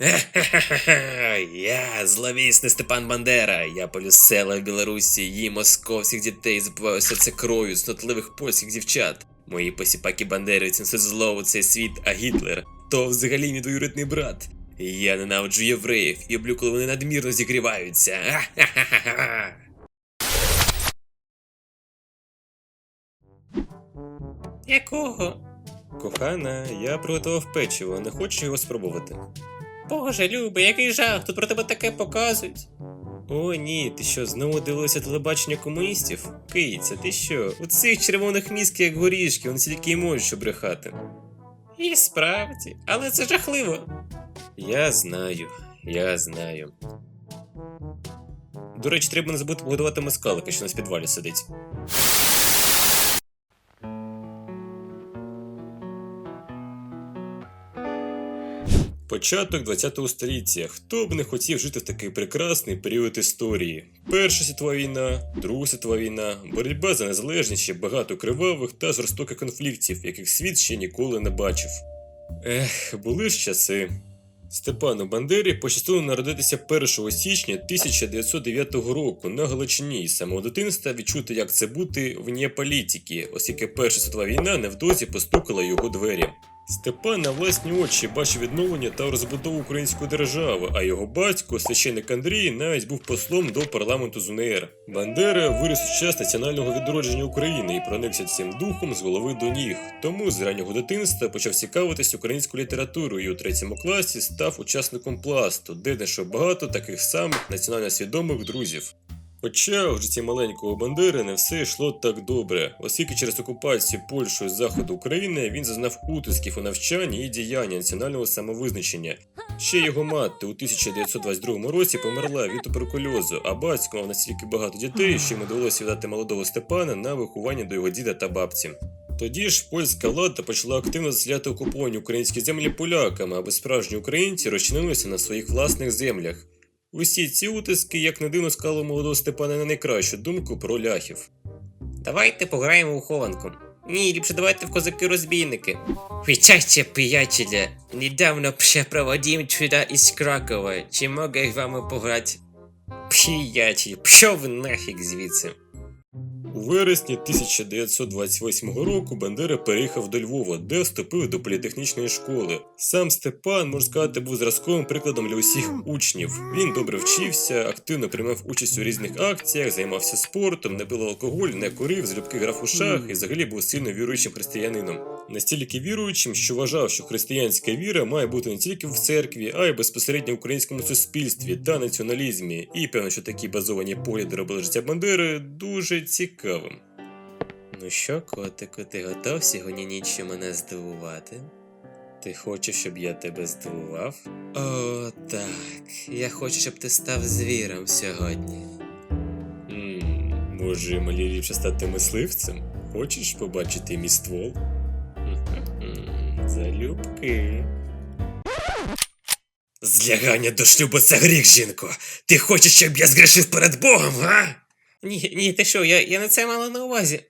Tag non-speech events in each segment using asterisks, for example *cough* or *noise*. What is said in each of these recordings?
Ха-ха-ха, *laughs* Я зловісний Степан Бандера. Я полю села в Білорусі, їм московських дітей, забиваю серце кров'ю снотливих польських дівчат. Мої посіпаки бандерівці несуть зло у цей світ, а Гітлер то взагалі мій двоюрідний брат. Я ненавиджу євреїв і люблю, коли вони надмірно зігріваються. *laughs* Якого? Кохана, я приготував печиво, не хочу його спробувати. Боже, Люби, який жах, тут про тебе таке показують. О, ні, ти що, знову дивилася телебачення комуністів? Киця, ти що? У цих червоних мізків, як горішки, вони тільки й можуть що брехати. І справді, але це жахливо. Я знаю, я знаю. До речі, треба не забути погодувати москалика, що на підвалі сидить. Початок 20 століття. Хто б не хотів жити в такий прекрасний період історії? Перша світова війна, Друга світова війна, боротьба за незалежність ще багато кривавих та жорстоких конфліктів, яких світ ще ніколи не бачив. Ех, були ж часи. Степану Бандері пощастило народитися 1 січня 1909 року на Галичині і самого дитинства відчути, як це бути вне політики, оскільки Перша світова війна невдовзі постукала його двері. Степан на власні очі бачив відновлення та розбудову української держави, а його батько, священник Андрій, навіть був послом до парламенту з УНР. Бандера виріс у час національного відродження України і проникся цим духом з голови до ніг. Тому з раннього дитинства почав цікавитись українською літературою і у третьому класі став учасником пласту, де знайшов багато таких самих національно свідомих друзів. Хоча в житті маленького Бандери не все йшло так добре, оскільки через окупацію Польщею заходу України він зазнав утисків у навчанні і діянні національного самовизначення. Ще його мати у 1922 році померла від туберкульозу, а батько мав настільки багато дітей, що йому довелося віддати молодого Степана на виховання до його діда та бабці. Тоді ж польська влада почала активно заселяти окуповані українські землі поляками, аби справжні українці розчинилися на своїх власних землях. Усі ці утиски, як не дивно, склали молодого Степана на найкращу думку про ляхів. Давайте пограємо у хованку. Ні, ліпше давайте в козаки-розбійники. Вітайте, приятеля! Недавно препроводим чуда із Кракова. Чи можу з вами пограти? Приятель, пішов нафіг звідси. У вересні 1928 року Бандера переїхав до Львова, де вступив до політехнічної школи. Сам Степан, можна сказати, був зразковим прикладом для усіх учнів. Він добре вчився, активно приймав участь у різних акціях, займався спортом, не пив алкоголь, не курив, злюбки грав у шах і взагалі був сильно віруючим християнином. Настільки віруючим, що вважав, що християнська віра має бути не тільки в церкві, а й безпосередньо в українському суспільстві та націоналізмі. І певно, що такі базовані погляди робили життя Бандери дуже цікавим. Ну що, котику, ти готов сьогодні ніччю мене здивувати? Ти хочеш, щоб я тебе здивував? О, так. Я хочу, щоб ти став звіром сьогодні. може, мені ліпше стати мисливцем? Хочеш побачити мій ствол? Залюбки. Злягання до шлюбу це гріх, жінко. Ти хочеш, щоб я згрішив перед Богом, га? Ні, ні, ти що, я, я на це мала на увазі.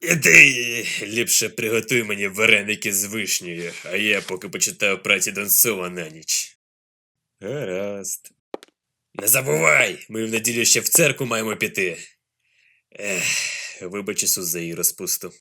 Іди, ліпше приготуй мені вареники з вишнею, а я поки почитаю праці Донцова на ніч. Гаразд. Не забувай, ми в неділю ще в церкву маємо піти. Ех, вибач Ісус за її розпусту.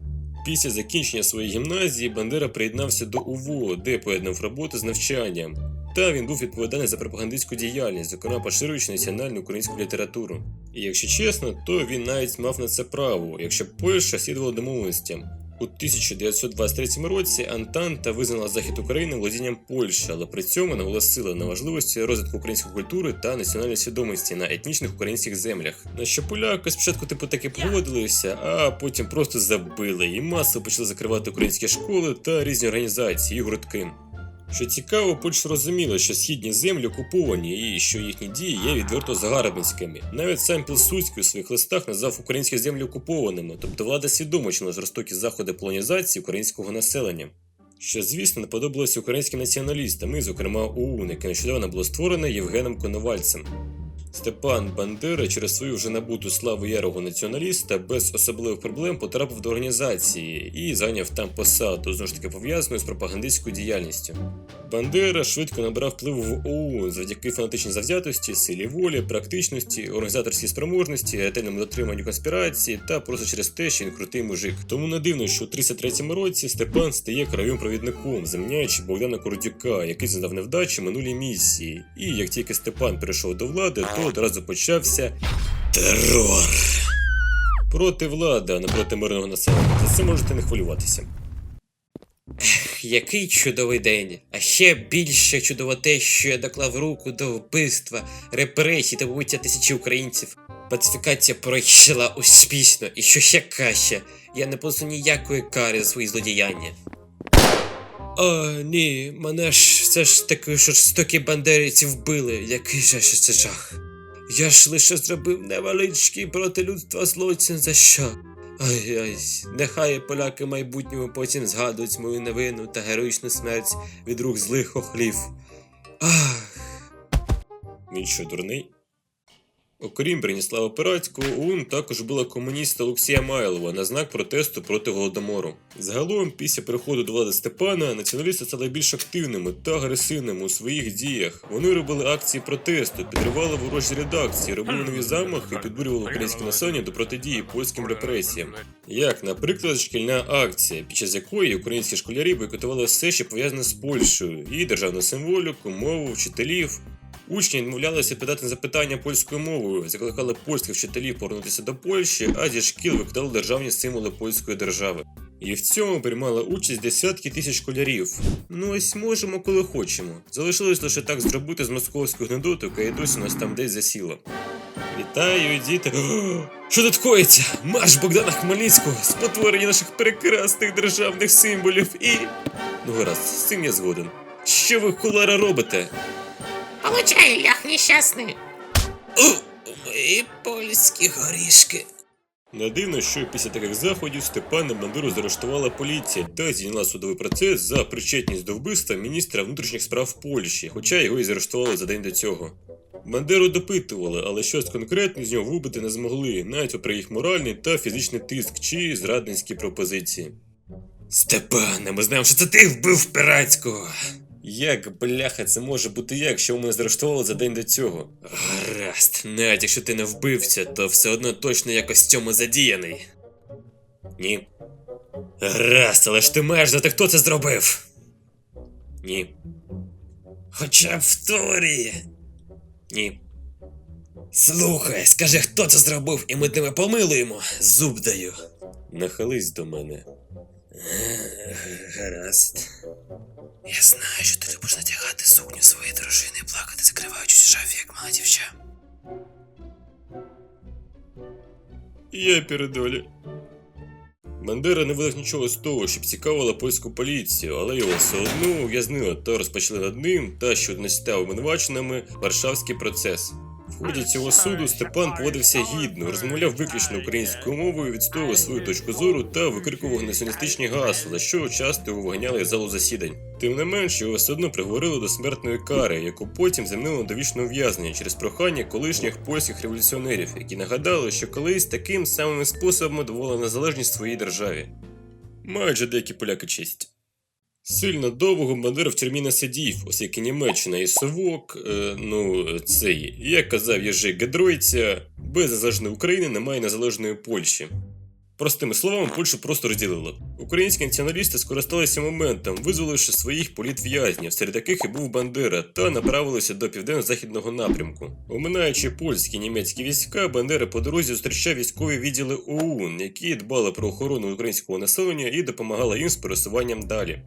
Після закінчення своєї гімназії Бандера приєднався до УВО, де поєднав роботу з навчанням. Та він був відповідальний за пропагандистську діяльність, зокрема поширюючи національну українську літературу. І якщо чесно, то він навіть мав на це право, якщо Польща слідувала домовленостям. У 1923 році Антанта визнала захід України володінням Польщі, але при цьому наголосила на важливості розвитку української культури та національної свідомості на етнічних українських землях. На що поляки спочатку типу таки погодилися, а потім просто забили і масово почали закривати українські школи та різні організації і гуртки. Що цікаво, Польща розуміла, що східні землі окуповані і що їхні дії є відверто загарбницькими. Навіть сам Пілсудський у своїх листах назвав українські землі окупованими, тобто влада свідомо чинила жорстокі заходи полонізації українського населення. Що, звісно, не подобалося українським націоналістам, і, зокрема, ОУН, яке нещодавно було створене Євгеном Коновальцем. Степан Бандера через свою вже набуту славу ярого націоналіста без особливих проблем потрапив до організації і зайняв там посаду, знову ж таки пов'язану з пропагандистською діяльністю. Бандера швидко набрав впливу в ОУН завдяки фанатичній завзятості, силі волі, практичності, організаторській спроможності, ретельному дотриманню конспірації та просто через те, що він крутий мужик. Тому не дивно, що у 33-му році Степан стає краєвим провідником, заміняючи Богдана Кордюка, який зазнав невдачі минулій місії. І як тільки Степан перейшов до влади, одразу почався терор. Проти влади, а не проти мирного населення. За це можете не хвилюватися. Який чудовий день! А ще більше чудово те, що я доклав руку до вбивства, репресій та побиття тисячі українців. Пацифікація пройшла успішно, і що ще краще, я не понесу ніякої кари за свої злодіяння. О, ні, мене ж все ж таки жорстокі бандерівці вбили, який же ж це жах. Я ж лише зробив невеличкий проти людства злочин за що. Ай, ай, нехай поляки майбутньому потім згадують мою невину та героїчну смерть від рук злих охлів. Ах, Він що, дурний? Окрім Бреніслава Пиратського, ОУН також була комуніста Олексія Майлова на знак протесту проти голодомору. Загалом, після переходу до влади Степана, націоналісти стали більш активними та агресивними у своїх діях. Вони робили акції протесту, підривали ворожі редакції, робили нові замахи, підбурювали українське населення до протидії польським репресіям. Як, наприклад, шкільна акція, під час якої українські школярі бойкотували все, що пов'язане з Польщею, і державну символіку, мову, вчителів. Учні відмовлялися питати запитання польською мовою, закликали польських вчителів повернутися до Польщі, а зі шкіл викидали державні символи польської держави. І в цьому приймали участь десятки тисяч школярів. Ну ось можемо, коли хочемо. Залишилось лише так зробити з московською гнедотою, яка і досі нас там десь засіла. Вітаю, діти. Що тут коїться? Марш Богдана Хмельницького, спотворення наших прекрасних державних символів і. Ну гаразд, з цим я згоден. Що ви, кулера, робите? Получай, лях нещасний. О, мої польські горішки. Не дивно, що після таких заходів Степана Бандеру заарештувала поліція та зійняла судовий процес за причетність до вбивства міністра внутрішніх справ Польщі, хоча його і заарештували за день до цього. Бандеру допитували, але щось конкретне з нього вибити не змогли, навіть попри їх моральний та фізичний тиск чи зрадницькі пропозиції. Степане, ми знаємо, що це ти вбив пиратського. Як бляха це може бути як, що мене заарештували за день до цього? Гаразд, навіть якщо ти не вбивця, то все одно точно якось цьому задіяний. Ні, Гаразд, але ж ти маєш знати, хто це зробив. ні, Хоча б в теорії. ні. Слухай, скажи, хто це зробив, і ми тебе помилуємо. Зуб даю. Нахились до мене. Гаразд. Я знаю, що ти любиш натягати сукню своєї дружини і плакати, закриваючись шафі, як мала дівча. Я передолі. Бандера не видав нічого з того, щоб цікавила польську поліцію, але його все одно ув'язнили та розпочали над ним та що не став обвинуваченими Варшавський процес. В ході цього суду Степан поводився гідно, розмовляв виключно українською мовою, відстоював свою точку зору та викрикував націоналістичні гасла, за що часто його виганяли з залу засідань. Тим не менш, його все одно приговорили до смертної кари, яку потім замінили на довічне ув'язнення через прохання колишніх польських революціонерів, які нагадали, що колись таким самим способом доволили незалежність своїй державі. Мають же деякі поляки честь. Сильно довго Бандера в тюрмі не сидів, оскільки Німеччина і Совок, е, ну, цей, як казав Єжи Гедройця, без незалежної України немає незалежної Польщі. Простими словами, Польщу просто розділили. Українські націоналісти скористалися моментом, визволивши своїх політв'язнів, серед яких і був Бандера, та направилися до південно-західного напрямку. Оминаючи польські і німецькі війська, Бандера по дорозі зустрічав військові відділи ОУН, які дбали про охорону українського населення і допомагали їм з пересуванням далі.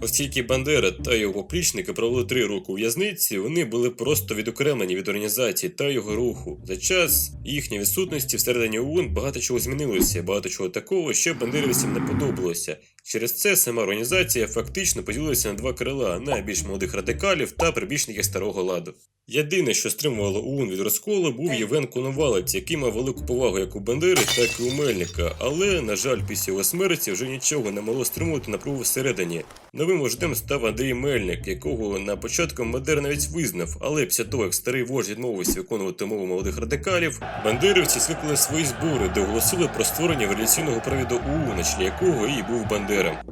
Оскільки Бандера та його плічники провели три роки у в'язниці, вони були просто відокремлені від організації та його руху. За час їхньої відсутності всередині ОУН багато чого змінилося, багато чого такого, що бандерівцям не подобалося. Через це сама організація фактично поділилася на два крила на більш молодих радикалів та прибічників старого ладу. Єдине, що стримувало ОУН від розколу, був Євген Коновалець, який мав велику повагу як у Бандери, так і у Мельника. Але, на жаль, після його смерті вже нічого не могло стримувати напругу всередині. Новим вождем став Андрій Мельник, якого на початку Бандера навіть визнав, але після того, як старий вождь відмовився виконувати мову молодих радикалів, бандерівці скликали свої збори, де оголосили про створення революційного провіду ОУН, на чолі якого і був Бандера.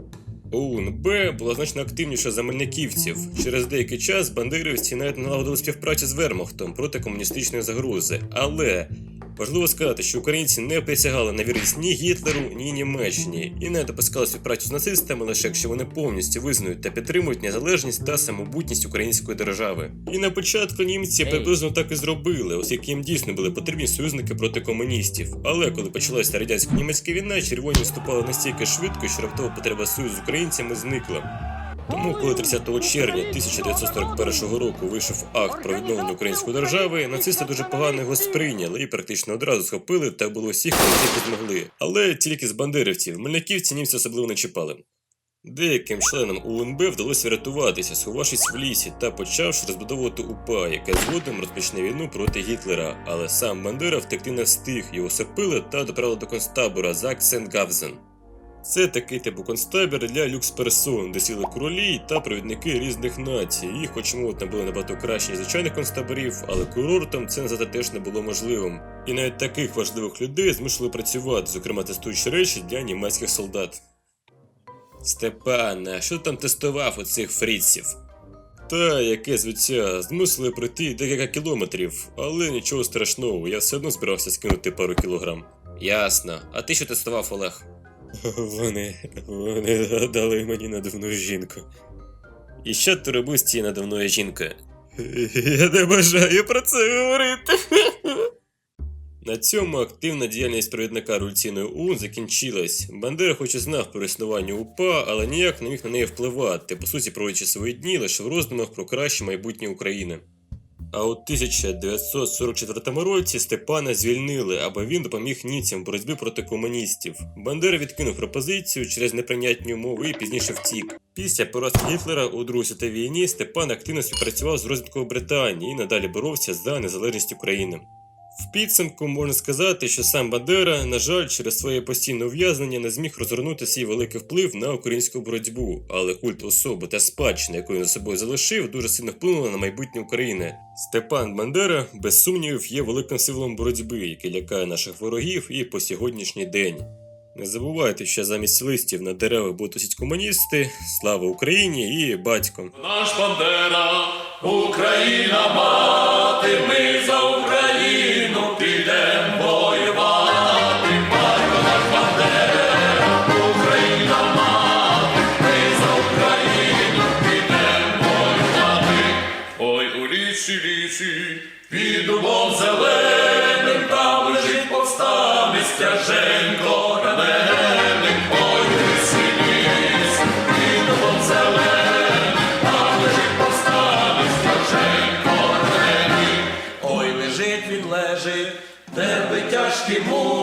ОУН-Б була значно активніша за мельниківців. Через деякий час бандерівці навіть налагодили співпрацю з Вермахтом проти комуністичної загрози. Але важливо сказати, що українці не присягали на вірність ні Гітлеру, ні Німеччині і не допускали співпрацю з нацистами лише якщо вони повністю визнають та підтримують незалежність та самобутність української держави. І на початку німці приблизно так і зробили, оскільки їм дійсно були потрібні союзники проти комуністів. Але коли почалася радянсько-німецька війна, червоні вступали настільки швидко, що раптова потреба союзу з українцями зникла. Тому, коли 30 червня 1941 року вийшов акт про відновлення української держави, нацисти дуже погано його сприйняли і практично одразу схопили та було всіх, кого тільки змогли. Але тільки з бандерівців, мельниківці німці особливо не чіпали. Деяким членам УНБ вдалося врятуватися, сховавшись в лісі та почавши розбудовувати УПА, яке згодом розпочне війну проти Гітлера. Але сам Бандера втекти не встиг, його сопили та доправили до концтабора Заксенгавзен. Це такий типу концтабір для люкс-персон, де сіли королі та провідники різних націй. І хоч мовити не були набагато краще ніж звичайних концтаборів, але курортом це назвати теж не було можливим. І навіть таких важливих людей змушували працювати, зокрема тестуючи речі для німецьких солдат. Степане, що ти там тестував у цих фріців? Та яке звиття, змусили пройти декілька кілометрів, але нічого страшного, я все одно збирався скинути пару кілограм. Ясно. А ти що тестував, Олег? Вони. вони дали мені надувну жінку. І що ти робив з цією надувною жінкою? Я не бажаю про це говорити. На цьому активна діяльність провідника революційної ОУН закінчилась. Бандера хоч і знав про існування УПА, але ніяк не міг на неї впливати, по суті проводячи свої дні лише в роздумах про краще майбутнє України. А у 1944 році Степана звільнили, аби він допоміг німцям в боротьбі проти комуністів. Бандера відкинув пропозицію через неприйнятні умови і пізніше втік. Після поразки Гітлера у Другій світовій війні Степан активно співпрацював з розвідкою Британії і надалі боровся за незалежність України. В підсумку можна сказати, що сам Бандера, на жаль, через своє постійне ув'язнення не зміг розгорнути свій великий вплив на українську боротьбу, але культ особи та спадщини, яку він за собою залишив, дуже сильно вплинуло на майбутнє України. Степан Бандера, без сумнівів, є великим символом боротьби, який лякає наших ворогів і по сьогоднішній день. Не забувайте, що замість листів на деревах будуть комуністи, слава Україні і батько. Наш Бандера, Україна повстанець тяженько ранений. Ой, у лісі, лісі, зеленим, там лежить повстанець стяженько, ранений. Ой, лежить він лежить, тебе тяжкі муки,